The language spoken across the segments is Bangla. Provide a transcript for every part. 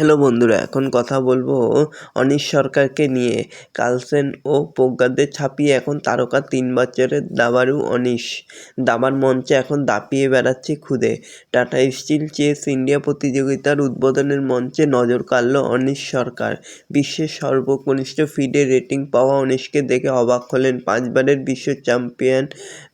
হ্যালো বন্ধুরা, এখন কথা বলব অনিশ সরকারকে নিয়ে। কালসেন ও প্রজ্ঞাদের ছাপিয়ে এখন তারকা তিন বছরের দাবারু অনিশ। দাবার মঞ্চে এখন দাপিয়ে বেড়াচ্ছে খুদে। টাটা স্টিল চেস ইন্ডিয়া প্রতিযোগিতার উদ্বোধনের মঞ্চে নজর কাড়ল অনিশ সরকার। বিশ্বের সর্বকনিষ্ঠ ফিডে রেটিং পাওয়া অনিশকে দেখে অবাক হলেন পাঁচবারের বিশ্ব চ্যাম্পিয়ন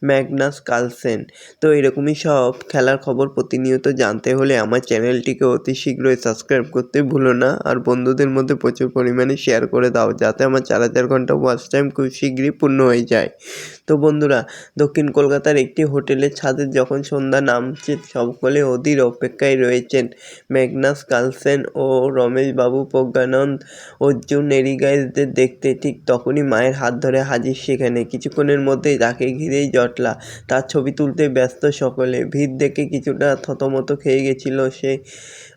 ম্যাগনাস কালসেন। তো এরকমই সব খেলার খবর প্রতিনিয়ত জানতে হলে আমার চ্যানেলটিকে অতি শীঘ্রই সাবস্ক্রাইব করতে ভুলো না। আর বন্ধুদের মধ্যে প্রচুর পরিমাণে শেয়ার করে দাও, যাতে আমার চার হাজার ঘণ্টা ওয়াচ টাইম খুব শীঘ্রই পূর্ণ হয়ে যায়। তো বন্ধুরা, দক্ষিণ কলকাতার একটি হোটেলের ছাদে যখন সন্ধ্যা নামছে, সকলে অধীর অপেক্ষায় রয়েছেন। ম্যাগনাস কালসেন ও রমেশবাবু প্রজ্ঞানন্দ, অর্জুন এরিগাইজদের দেখতে ঠিক তখনই মায়ের হাত ধরে হাজির সেখানে। কিছুক্ষণের মধ্যেই তাকে ঘিরেই জটলা। তার ছবি তুলতে ব্যস্ত সকলে। ভিড় দেখে কিছুটা থতমত খেয়ে গেছিল সে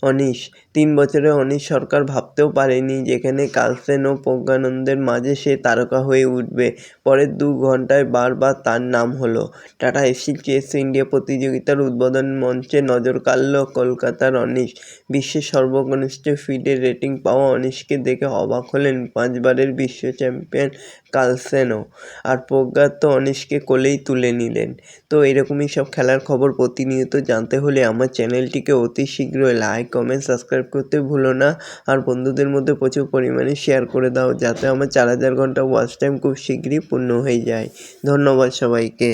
অনিশ। তিন বছরে অনিশ সরকার ভাবতেও পারেনি যেখানে কালসেন ও প্রজ্ঞানন্দের মাঝে সে তারকা হয়ে উঠবে। পরের দু ঘন্টায় বারবার তার নাম হলো। টাটা এসি চেস ইন্ডিয়া প্রতিযোগিতার উদ্বোধন মঞ্চে নজর কাড়ল কলকাতার অনিশ। বিশ্বের সর্বকনিষ্ঠ ফিডে রেটিং পাওয়া অনিশকে দেখে অবাক হলেন পাঁচবারের বিশ্ব চ্যাম্পিয়ন কালসেনও। আর প্রজ্ঞা তো অনিশকে কোলেই তুলে নিলেন। তো এরকমই সব খেলার খবর প্রতিনিয়ত জানতে হলে আমার চ্যানেলটিকে অতি শীঘ্রই লাইক কমেন্ট সাবস্ক্রাইব করতে ভুলো না। আর বন্ধুদের মধ্যে প্রচুর পরিমাণে শেয়ার করে দাও, যাতে আমার চার হাজার ঘণ্টা ওয়াচ টাইম খুব শীঘ্রই পূর্ণ হয়ে যায়। ধন্যবাদ সবাইকে।